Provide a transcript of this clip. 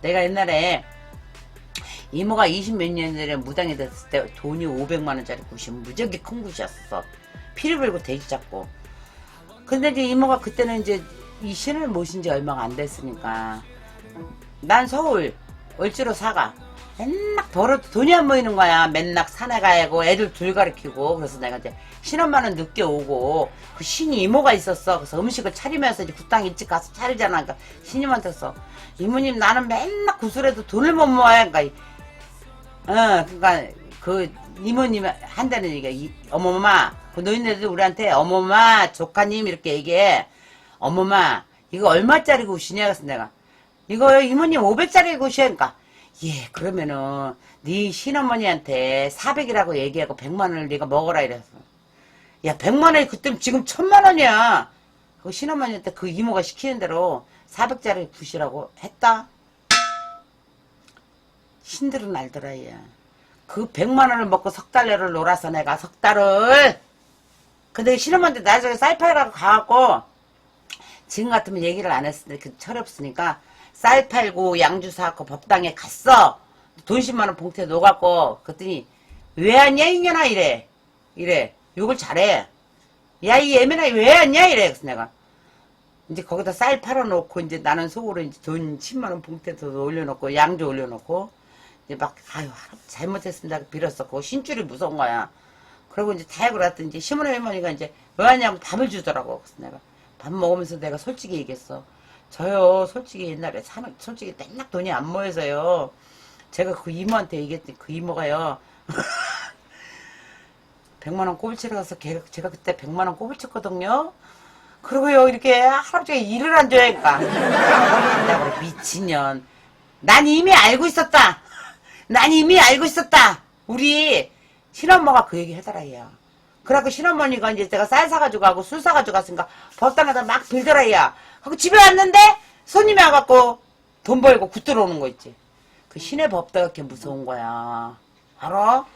내가 옛날에 이모가 20 몇 년 전에 무당이 됐을 때 돈이 500만 원짜리 굿이 무지하게 큰 굿이었어. 피를 불고 돼지 잡고. 근데 이제 이모가 그때는 이제 이 신을 모신 지 얼마가 안 됐으니까 난 서울 을지로 사가 맨날 벌어도 돈이 안 모이는 거야. 맨날 산에 가고 애들 둘 가르치고. 그래서 내가 이제 신엄마는 늦게 오고 그 신이 이모가 있었어. 그래서 음식을 차리면서 이제 구땅 일찍 가서 차리잖아. 그러니까 신임한테서 이모님 나는 맨날 구슬해도 돈을 못 모아요. 그러니까 이- 어 그러니까 그 이모님 한다는 얘기가 이- 어머마 그 노인네들 우리한테 어머마 조카님 이렇게 얘기해. 어머마 이거 얼마짜리 굿이냐? 그래서 내가 이거 이모님 500짜리 굿이야 그러니까 예 그러면은 네 신어머니한테 400이라고 얘기하고 100만 원을 네가 먹어라 이랬어 야 100만 원이 그때 지금 1000만 원이야. 그 신어머니한테 그 이모가 시키는 대로 400짜리 굿이라고 했다? 신들은 알더라 얘. 그 100만 원을 먹고 석 달래를 놀아서 내가 석 달을. 근데 신어머니한테 나중에 쌀팔이라고 가갖고 지금 같으면 얘기를 안 했을 때 철이 없으니까 쌀 팔고 양주 사갖고 법당에 갔어. 돈 10만 원 봉투에 넣어갖고 그랬더니 왜 왔냐 이년아 이래. 이래. 욕을 잘해. 야이 예민아 왜 왔냐 이래. 그래서 내가 이제 거기다 쌀 팔아놓고 이제 나는 속으로 이제 돈 10만 원 봉투에도 올려놓고 양주 올려놓고 이제 막 아유 잘못했습니다 빌었었고 신줄이 무서운 거야. 그리고 이제 다이고 났더니 이제 시문의 할머니가 이제 왜 왔냐고 밥을 주더라고. 그래서 내가 밥 먹으면서 내가 솔직히 얘기했어. 저요, 솔직히 옛날에 사는, 솔직히 맨날 돈이 안 모여서요. 제가 그 이모한테 얘기했더니 그 이모가요. 100만원 꼬불치러 가서 걔- 제가 그때 100만원 꼬불쳤거든요. 그리고요, 이렇게 할아버지가 일을 안 줘야니까. 내가 그래, 미친년. 난 이미 알고 있었다. 난 이미 알고 있었다. 우리 신엄마가 그 얘기 하더라, 얘야. 그래갖고 신어머니가 이제 제가 쌀 사가지고 가고 술 사가지고 갔으니까 법당에다 막 빌더라, 야. 하고 집에 왔는데 손님이 와갖고 돈 벌고 굿 들어오는 거 있지. 그 신의 법도가 이렇게 무서운 거야. 알아?